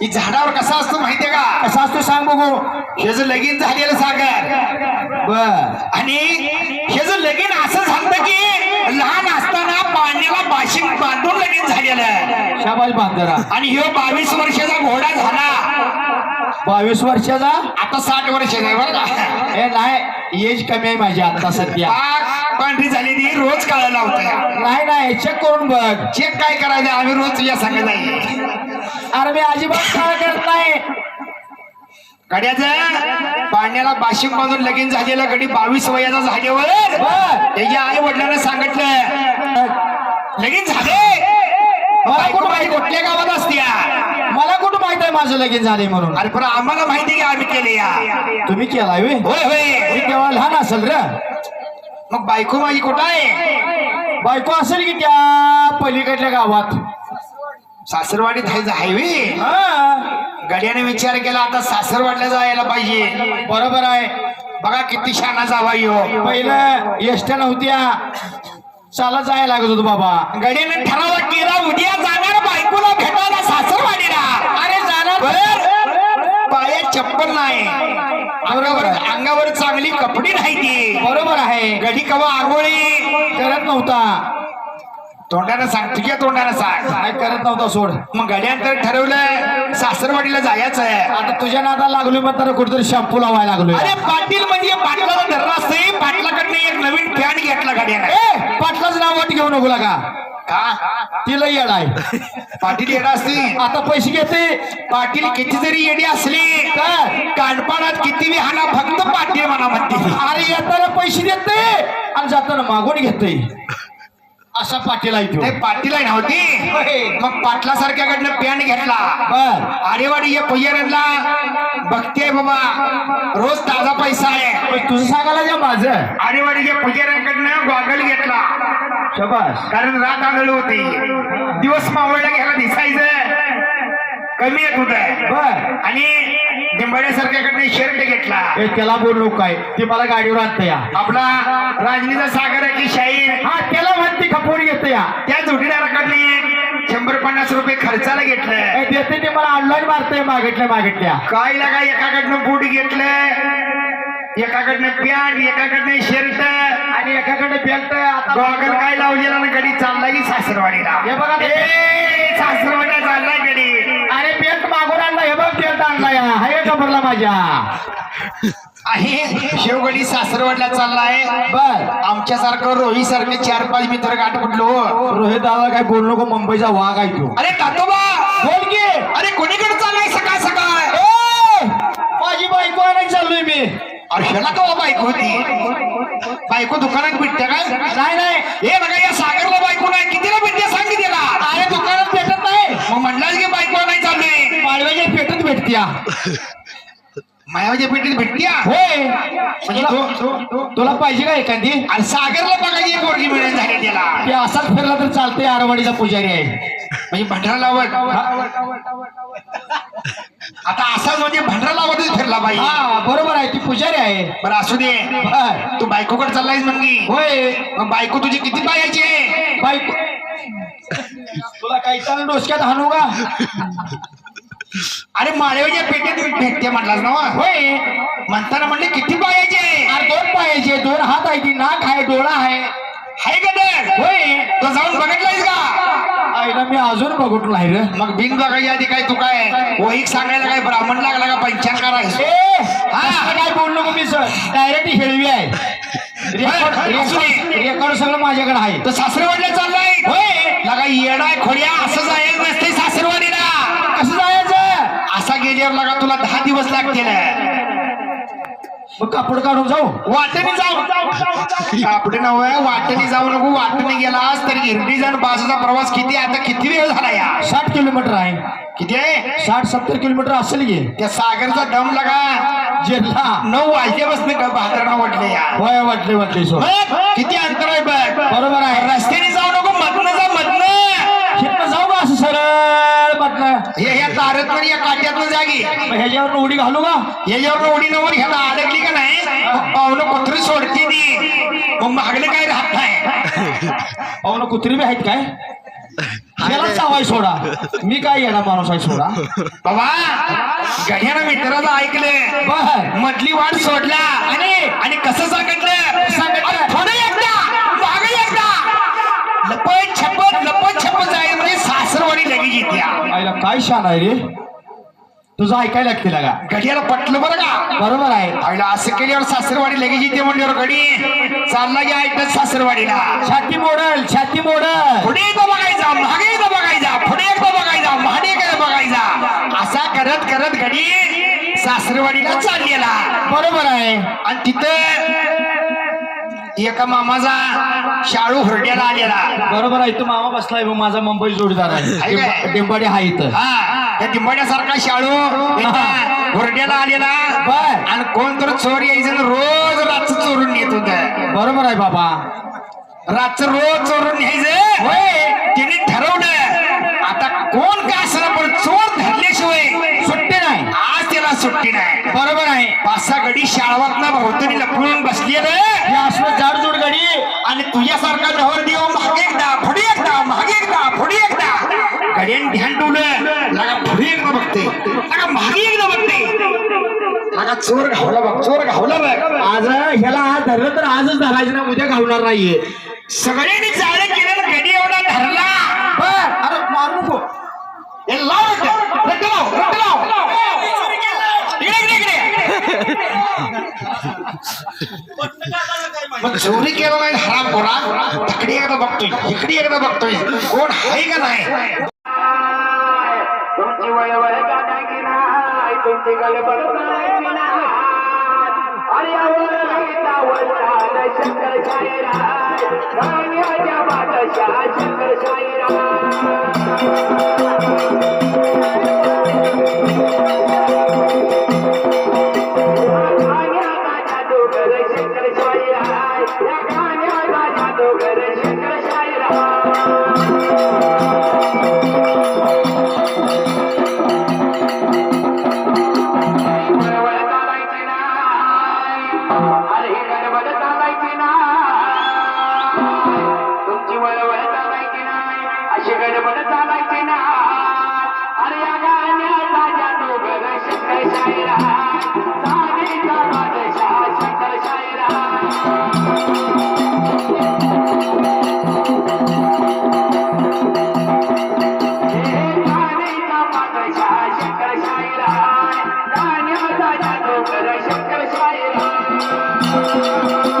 ही झाडावर कसा असतो माहितीये का? कसा असतो सांग बघू. हे जर लगीन झालेलं सागर. बर. आणि हे जर लगीन असं झालं की लहान असताना पाण्याला बाशिंग बांधून लगीन झालेलं शाबाज बांधरा. आणि ह्यो बावीस वर्षाचा घोडा झाला. बावीस वर्षाचा? आता साठ वर्षाचा आहे बरं का? हे नाही. एज कमी आहे माझी आता सध्या. पांढरी झालेली रोज काळा लावतोय. नाही नाही. चेक करून बघ. चेक काय करायचं? आम्ही रोज तुझ्या सांगत आहे. अरे मी अजिबात काय करत नाही. गड्याचं पाण्याला बाशिंग बांधून लगीन झालेलं गडी बावीस वयाचा झाल्यावर त्याच्या आई वडिलांना सांगितलं. लगीन झाले. बायको बाई कुठल्या गावात असत्या? मला कुठं माहीत आहे माझं लगीन झाले म्हणून? अरे पण आम्हाला माहिती की आम्ही केले या. तुम्ही केलाय वे होय मी होय तेव्हा लहान असेल र? मग बायको माझी कुठं आहे? बायको असेल की त्या पलीकडल्या गावात? सासरवाडीत आहे हायवे. हा, गड्याने विचार केला आता सासरवाडला जायला पाहिजे. बरोबर आहे. बघा किती शाना जावा यो. पहिलं एसट्या नव्हत्या. चालत जायला लागत होतो बाबा. गड्याने ठराव केला उद्या जाणार बायकोला भेटायला सासरवाडीला. अरे जाणार. पायात चप्पल नाही. अंगावर अंगावर चांगली कपडी नाही ती. बरोबर आहे. गडी कवा आंघोळी? करत नव्हता. तोंडानं सांग तुझ्या तोंडानं सांग. काय करत नव्हता सोड. मग गड्यानंतर ठरवलं सासरवाडीला जायचं आहे आता तुझ्या नादा लागलोय म्हणताना कुठेतरी शॅम्पू लावायला लागलोय. अरे पाटील म्हणजे पाटलाला धरला असते पाटलाकडनं एक नवीन फॅन घेतला गाड्यानं. ए पाटलाच नाव वाट घेऊ नको लागा. का? तिला येड आहे. पाटील येडा असते. आता पैसे घेते. पाटील किती जरी येडी असली. तर कानपाडात किती बी हाना फक्त पाटील म्हणा म्हणते. अरे येताना पैसे देते. आणि जाताना मागून घेते. असा पाटील आहे ते. तो पाटील आहे नव्हती मग पाटलासारख्याकडनं पॅन्ट घेतला. बर. आरेवाडी या पुजाऱ्यांना बघते बाबा. रोज ताजा पैसा आहे. पण तुझं सांगायला द्या माझं. आरेवाडीच्या पुजाऱ्यांकडनं गॉगल घेतला. शबास. कारण रात आलेली होती. दिवस मावळला घ्यायला दिसायचं. कमी येत होत बर. आणि डिंबाड्यासारख्याकडनं शर्ट घेतला. ए त्याला बोल नको काय? ते मला गाडीवर आणते या. आपला राजनीचा सागराची शाहीर हा त्याला म्हणते खपोडी घेते या. त्या जोडीदाराकडनं एक. शंभर पन्नास रुपये खर्चाला घेतलं. ए, देते ते मला ऑनलाईन मारते मागितल्या मागितल्या. काय लागा एकाकडनं बूट घेतलं. एकाकडनं पॅन्ट एकाकडनं शर्ट आणि एकाकडे बेल्ट आता गॉगल काय लावलेला ना गडी चालला की सासरवाडीला. हे बघा. ते- ए, सासरवाडीला चाललाय गडी अरे बेल्ट मागून आणला हे बघ बेल्ट आणला हाय कमरला माझ्या. आहे. शेवगडी सासरवाडला चाललाय बर. आमच्यासारखं रोही सारखे चार पाच मित्र गाठ पडलो. रोहित दादा काय बोल नको मुंबईचा वाघ आहे तो. अरे कातोबा! बोल की. अरे कोणीकडे चाललाय सकाळ सकाळ? ए, माझी बायको आणायला चाललोय मी. अरे ह्याला का बायको होती? बायको दुकानात भेटते काय? नाही नाही. हे बघा या सागरला बायको नाही. कितीला भेटते सांग की त्याला? अरे दुकानात भेटत नाही. मग म्हणलास की बायको नाही चालली माळव्याच्या पेटत भेटत्या. मायाच्या पेटीत भेटत्या होय. म्हणजे तुला- तो तुला पाहिजे का एखादी? आणि सागरला बघा पोरगी मिळेल झाली त्याला. ते असाच फिरला तर चालते आरवाडीचा पुजारी आहे. म्हणजे भंडारा लावत. आता असा म्हणजे भंडारा लावतच फिरला बाई. हा बरोबर आहे ती पुजारी आहे. बरं असू दे. बर. तू बायकोकडे चाललायस म्हणगी. होय. मग बायको तुझी किती पायाची आहे? बायको तुला काही चालू डोसक्यात हाणू का? अरे माळेवाच्या पेटीत भेटते म्हणलास ना? होय. म्हणताना म्हणले किती पायाची? आहे अरे दोन पायाचे दोन हात आहे ती नाक आहे डोळा आहे. हाय का तर होय. तो जाऊन बघितलायस का? आईला मी अजून बघून नाही रे. मग बिन बघायच्या आधी काय तू काय? वहीक सांगायला काय ब्राह्मण लागला का? आहे ए, असं काय बोल नको मी सर. डायरेक्ट हेळवी आहे. रेकॉर्ड सगळं माझ्याकडे आहे. तो सासरवाडीला चाललाय. होय. लगा येडाय खोड्या असं जायला नसते सासरवाडीला कसं जायचं गेल्यावर लगा तुला दहा दिवस लागतील. मग कापड काढून जाऊ. वाटेने जाऊ. कापडे नव वाटेने जाऊ नको. वाटेने गेलास तर गिरडी जाऊन बाजूचा प्रवास किती आता किती वेळ झाला या? साठ किलोमीटर आहे. किती आहे? साठ सत्तर किलोमीटर असेल की. त्या सागरचा दम लगा. जिल्हा. नऊ वाजल्यापासून भादरणा वाटले या. होय वाटले वाटले सो किती अंतर आहे बघ. बरोबर आहे. रस्त्याने जाऊ नको मधनं जा मधनं. हिथनं जाऊ का असं सरळ? मधनं हे या तारतनं या काट्यातनं जागी. मग ह्याच्यावर उडी घालू का? याच्यावर उडी नवर ह्याला अडकली का नाही? मग पत्री सोडते ती. मग मागले काय राहत नाही? पाहुणं कुत्री बी आहेत काय? ह्याला चावाय सोडा. मी काय येणार माणूस आहे सोडा? बाबा गड्यानं मित्राचं ऐकलं बर. मधली वाट सोडला. आणि? आणि कसं सांगितलं? सांगितलं. पुढे एकदा. मागे एकदा. लपत छपत लपत छपत जाईल म्हणजे सासरवाडी लगेच येत्या आईला काय शान आहे रे. तुझं ऐकायला लागते का? गडियाला पटलं बरं का? बरोबर आहे. आईला असं केल्यावर सासरवाडी लगेच येते म्हणल्यावर गडी चालला की ऐकत सासरवाडीला. छाती मोडल छाती मोडल. पुढे एकदा बघायचा मागे एकदा बघायचा पुढे एकदा बघायचा मागे एकदा बघायचा. असा करत करत गडी सासरवाडीला चाललेला. बरोबर आहे. आणि तिथं एका मामाचा शाळू हुरड्याला आलेला. बरोबर आहे तू मामा बसलाय बघ, माझा मुंबई जोडीदार आहे. आहे काय? डिंब- डिंबाडे हा इथं. हा त्या दिंबाड्यासारखा शाळू एका हुरड्याला आलेला. बर. आणि कोण तर चोर यायचं आणि रोज रातचं चोरून येत होत बरोबर आहे बाबा. रातचं रोज चोरून न्यायचं. होय. तिने ठरवलं. आता कोण का असणार पण चोर धरल्याशिवाय सुट्टी नाही. आज त्याला सुट्टी नाही. बरोबर आहे. पाच सहा गडी शाळवात भोवतणी लपवून बसली हे असलं जाडजूड गाडी आणि तुझ्यासारखा जवळ देव मागे एकदा पुढे एकदा मागे एकदा पुढे एकदा. गड्यान ध्यान ठेवलं लगा पुढे एकदा बघते. मागे एकदा बघते. लगा चोर घावला बघ चोर घावला बघ. आज ह्याला आज धरलं तर आजच धरायचं ना उद्या घावणार नाहीये. सगळ्यांनी जाळे केलं आणि गडी एवढा धरला. बर अरे मारू नको. हे लाव रट्टे. रट्टे लाव रट्टे लाव इकडे इकडे इकडे मग चोरी केलं नाही हराम कोरा तिकडे एकदा बघतोय इकडे एकदा बघतोय. कोण आहे का नाही? तुमची वळवळ गाण्याची नाही तुमची गडबड करायची नाही शंकर शाहिराय गाण्याच्या बादशाह शंकर शाहिराय शंकर शाहिरा